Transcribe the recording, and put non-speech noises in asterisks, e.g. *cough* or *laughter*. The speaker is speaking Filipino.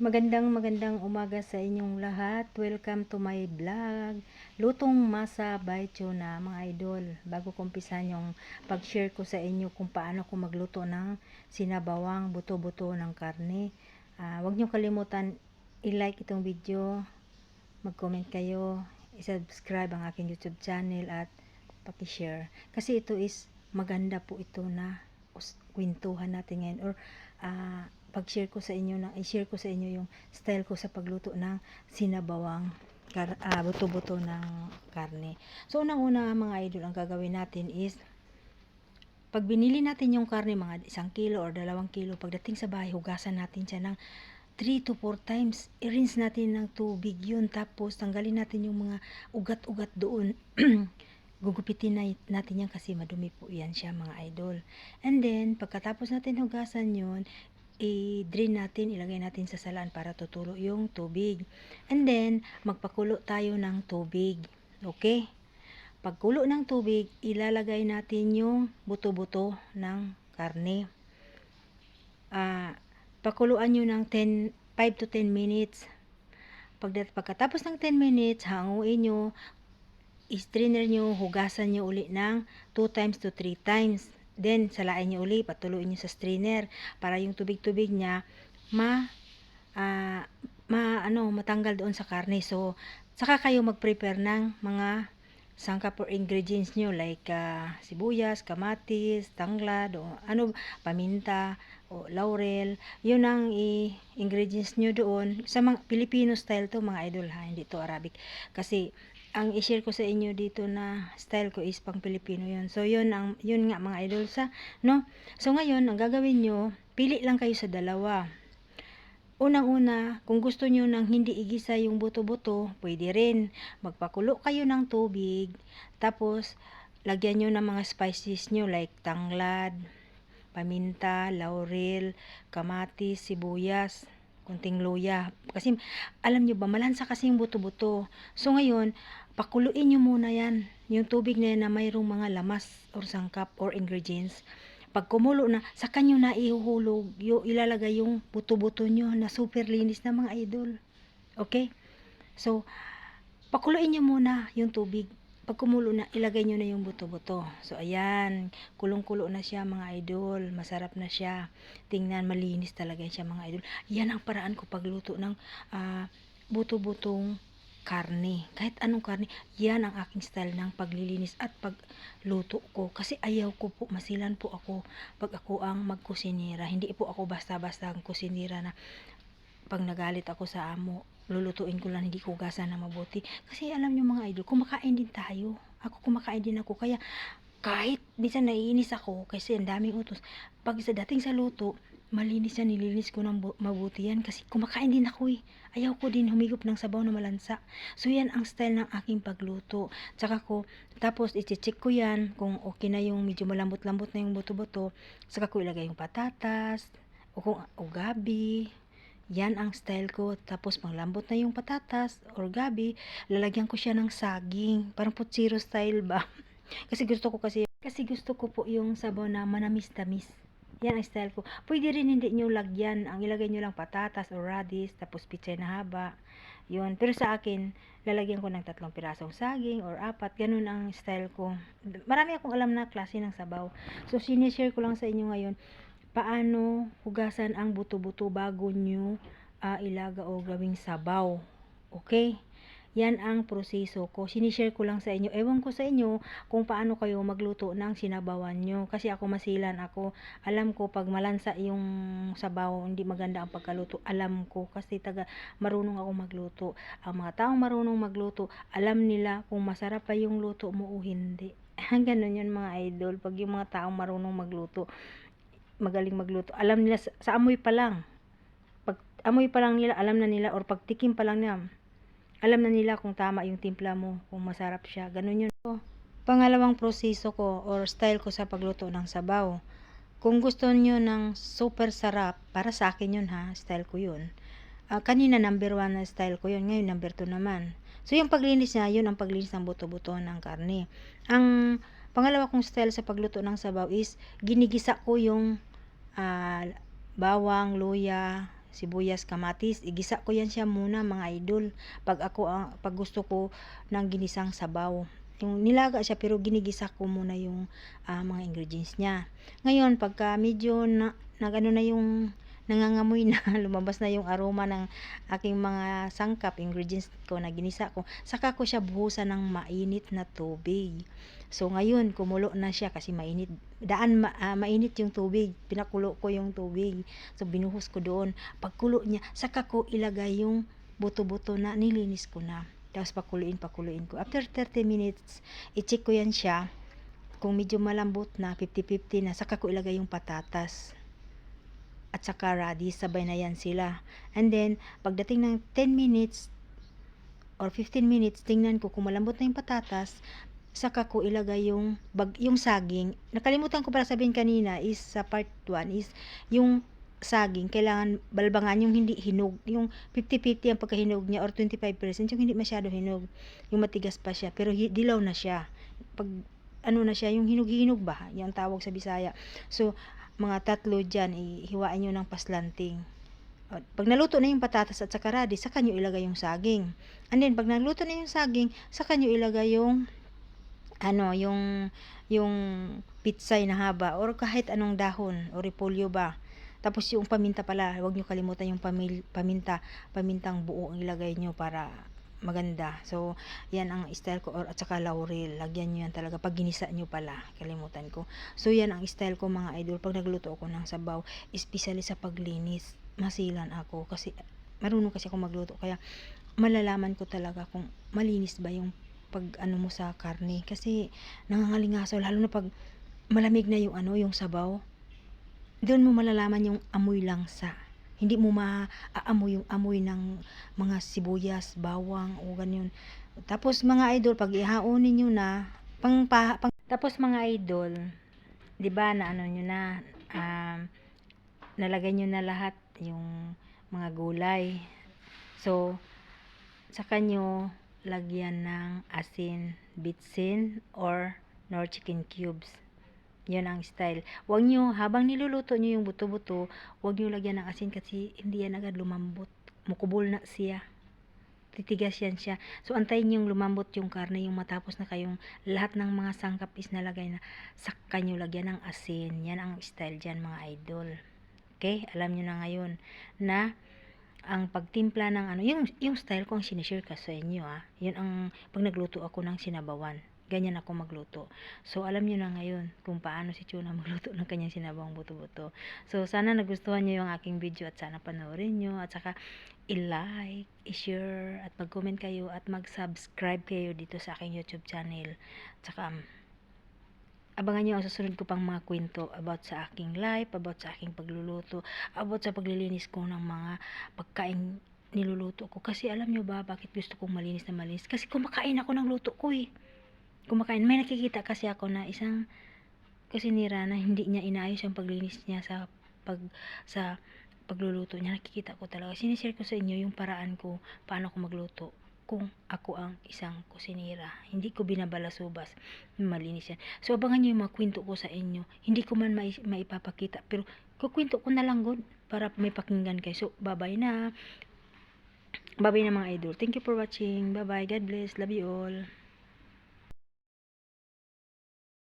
Magandang magandang umaga sa inyong lahat. Welcome to my vlog. Lutong masa by Chona, mga idol. Bago ko umpisan yung pag-share ko sa inyo kung paano ko magluto ng sinabawang buto-buto ng karne. Ah, huwag niyo kalimutan i-like itong video, mag-comment kayo, i-subscribe ang aking YouTube channel at paki-share. Kasi ito is maganda po ito na kwentuhan natin ngayon or ah, pag-share ko sa inyo na i-share ko sa inyo yung style ko sa pagluto ng sinabawang kar ah, buto-buto ng karne. So unang-una mga idol ang gagawin natin is pag binili natin yung karne mga isang kilo or dalawang kilo pagdating sa bahay hugasan natin siya ng 3 to 4 times. I-rinse natin ng tubig yun tapos tanggalin natin yung mga ugat-ugat doon. *clears throat* Gugupitin na, natin yan kasi madumi po yan siya mga idol. And then pagkatapos natin hugasan yun i-drain natin, ilagay natin sa salaan para tutulo yung tubig. And then, magpakulo tayo ng tubig. Okay? Pagkulo ng tubig, ilalagay natin yung buto-buto ng karne. Ah, pakuluan nyo ng 10, 5 to 10 minutes. Pagdat, pagkatapos ng 10 minutes, hanguin nyo, i-strainer nyo, hugasan nyo uli ng 2 times to 3 times. Then, salain nyo uli, patuloy nyo sa strainer para yung tubig-tubig niya ma, ah, ma, ano, matanggal doon sa karne. So, saka kayo mag-prepare ng mga sangkap or ingredients nyo like ah, sibuyas, kamatis, tanglad, o ano, paminta, o laurel. Yun ang i- ingredients nyo doon. Sa mga Filipino style to mga idol ha, hindi to Arabic. Kasi ang i-share ko sa inyo dito na style ko is pang Pilipino yun. So, yun, ang, yun nga mga idol sa, no? So, ngayon, ang gagawin nyo, pili lang kayo sa dalawa. Unang-una, kung gusto nyo nang hindi igisa yung buto-buto, pwede rin. Magpakulo kayo ng tubig, tapos, lagyan nyo ng mga spices nyo like tanglad, paminta, laurel, kamatis, sibuyas, kunting luya. Kasi, alam nyo ba, malansa kasi yung buto-buto. So, ngayon, pakuluin nyo muna yan. Yung tubig na yan na mayroong mga lamas or sangkap or ingredients. Pag kumulo na, saka nyo na ihuhulog, yung ilalagay yung buto-buto nyo na super linis na mga idol. Okay? So, pakuluin nyo muna yung tubig. Pag kumulo na, ilagay nyo na yung buto-buto. So, ayan. Kulong-kulo na siya mga idol. Masarap na siya. Tingnan, malinis talaga siya mga idol. Yan ang paraan ko pagluto ng ah, buto-butong karne. Kahit anong karne, yan ang aking style ng paglilinis at pagluto ko. Kasi ayaw ko po, masilan po ako pag ako ang magkusinira. Hindi po ako basta-basta ang kusinira na pag nagalit ako sa amo, lulutuin ko lang, hindi ko hugasan na mabuti. Kasi alam nyo mga idol, kumakain din tayo. Ako kumakain din ako. Kaya kahit minsan naiinis ako kasi ang daming utos. Pag sa dating sa luto, malinis yan, nilinis ko ng bu- mabuti yan kasi kumakain din ako eh. Ayaw ko din humigop ng sabaw na malansa. So yan ang style ng aking pagluto. Tsaka ko, tapos i-check ko yan kung okay na yung medyo malambot-lambot na yung buto-buto. Saka ko ilagay yung patatas, o kung o gabi. Yan ang style ko. Tapos malambot na yung patatas or gabi, lalagyan ko siya ng saging. Parang putsiro style ba? *laughs* kasi gusto ko kasi, kasi gusto ko po yung sabaw na manamis-tamis. Yan ang style ko. Pwede rin hindi nyo lagyan. Ang ilagay nyo lang patatas or radish, tapos pichay na haba. Yun. Pero sa akin, lalagyan ko ng tatlong pirasong saging or apat. Ganun ang style ko. Marami akong alam na klase ng sabaw. So, sinishare ko lang sa inyo ngayon paano hugasan ang buto-buto bago nyo ah, ilaga o gawing sabaw. Okay? Yan ang proseso ko. Sinishare ko lang sa inyo. Ewan ko sa inyo kung paano kayo magluto ng sinabawan nyo. Kasi ako masilan ako. Alam ko pag malansa yung sabaw, hindi maganda ang pagkaluto. Alam ko kasi taga marunong ako magluto. Ang mga taong marunong magluto, alam nila kung masarap pa yung luto mo o hindi. *laughs* Ganun yun mga idol. Pag yung mga taong marunong magluto, magaling magluto. Alam nila sa, sa amoy pa lang. Pag amoy pa lang nila, alam na nila or pag tikim pa lang nila, alam na nila kung tama yung timpla mo, kung masarap siya. Ganun yun. Pangalawang proseso ko or style ko sa pagluto ng sabaw. Kung gusto nyo ng super sarap, para sa akin yun ha, style ko yun. Ah, kanina number one na style ko yun, ngayon number two naman. So yung paglinis niya, yun ang paglinis ng buto-buto ng karne. Ang pangalawa kong style sa pagluto ng sabaw is ginigisa ko yung ah, bawang, luya, sibuyas, kamatis. Igisa ko yan siya muna mga idol. Pag ako ang pag gusto ko ng ginisang sabaw. Yung nilaga siya pero ginigisa ko muna yung ah, mga ingredients niya. Ngayon pagka medyo na, nagano na yung nangangamoy na *laughs* lumabas na yung aroma ng aking mga sangkap ingredients ko na ginisa ko. Saka ko siya buhusan ng mainit na tubig. So ngayon kumulo na siya kasi mainit daan ma, ah, mainit yung tubig. Pinakulo ko yung tubig. So binuhos ko doon. Pagkulo niya saka ko ilagay yung buto-buto na nilinis ko na. Tapos pakuluin pakuluin ko. After 30 minutes i-check ko yan siya. Kung medyo malambot na 50-50 na saka ko ilagay yung patatas at saka radish sabay na yan sila. And then pagdating ng 10 minutes or 15 minutes tingnan ko kung malambot na yung patatas saka ko ilagay yung bag, yung saging. Nakalimutan ko pala sabihin kanina is sa part 1 is yung saging kailangan balbangan yung hindi hinog. Yung 50-50 ang pagkahinog niya or 25% yung hindi masyado hinog. Yung matigas pa siya pero dilaw na siya. Pag ano na siya yung hinog-hinog ba? Yung tawag sa Bisaya. So mga tatlo dyan, ihiwain nyo ng paslanting. Pag naluto na yung patatas at saka radish, saka nyo ilagay yung saging. And then, pag naluto na yung saging, saka nyo ilagay yung ano, yung yung pitsay na haba or kahit anong dahon o repolyo ba. Tapos yung paminta pala, huwag nyo kalimutan yung pamil, paminta, pamintang buo ang ilagay nyo para maganda. So, yan ang style ko or at saka laurel. Lagyan nyo yan talaga pag ginisa nyo pala. Kalimutan ko. So, yan ang style ko mga idol. Pag nagluto ako ng sabaw, especially sa paglinis, masilan ako kasi marunong kasi ako magluto. Kaya malalaman ko talaga kung malinis ba yung pag ano mo sa karne. Kasi nangangalingaso lalo na pag malamig na yung ano, yung sabaw. Doon mo malalaman yung amoy langsa. Hindi mo maaamoy yung amoy ng mga sibuyas, bawang o ganyan. Tapos mga idol, pag ihaonin niyo na, pang, pa, pang tapos mga idol, 'di ba na ano niyo na um, nalagay niyo na lahat yung mga gulay. So, saka nyo lagyan ng asin, bitsin, or nor chicken cubes. Yan ang style. Huwag nyo, habang niluluto nyo yung buto-buto, huwag nyo lagyan ng asin kasi hindi yan agad lumambot. Mukubol na siya. Titigas yan siya. So, antayin yung lumambot yung karne, yung matapos na kayong lahat ng mga sangkap is nalagay na saka nyo lagyan ng asin. Yan ang style dyan mga idol. Okay? Alam nyo na ngayon na ang pagtimpla ng ano, yung, yung style ko ang sinishare ka sa inyo ah. Yun ang, pag nagluto ako ng sinabawan, ganyan ako magluto. So, alam nyo na ngayon kung paano si Chuna *laughs* magluto ng kanyang sinabawang buto-buto. So, sana nagustuhan nyo yung aking video at sana panoorin nyo at saka i-like, i-share at mag-comment kayo at mag-subscribe kayo dito sa aking YouTube channel. At saka, um, abangan nyo ang susunod ko pang mga kwento about sa aking life, about sa aking pagluluto, about sa paglilinis ko ng mga pagkain niluluto ko. Kasi alam nyo ba bakit gusto kong malinis na malinis? Kasi kumakain ako ng luto ko eh. Kumakain. May nakikita kasi ako na isang kusinira na hindi niya inaayos yung paglinis niya sa pag sa pagluluto niya. Nakikita ko talaga. Sinishare ko sa inyo yung paraan ko paano ako magluto kung ako ang isang kusinira. Hindi ko binabalasubas. Malinis yan. So, abangan nyo yung mga kwento ko sa inyo. Hindi ko man mai- maipapakita. Pero, kukwento ko na lang good para may pakinggan kayo. So, bye-bye na. Bye-bye na mga idol. Thank you for watching. Bye-bye. God bless. Love you all.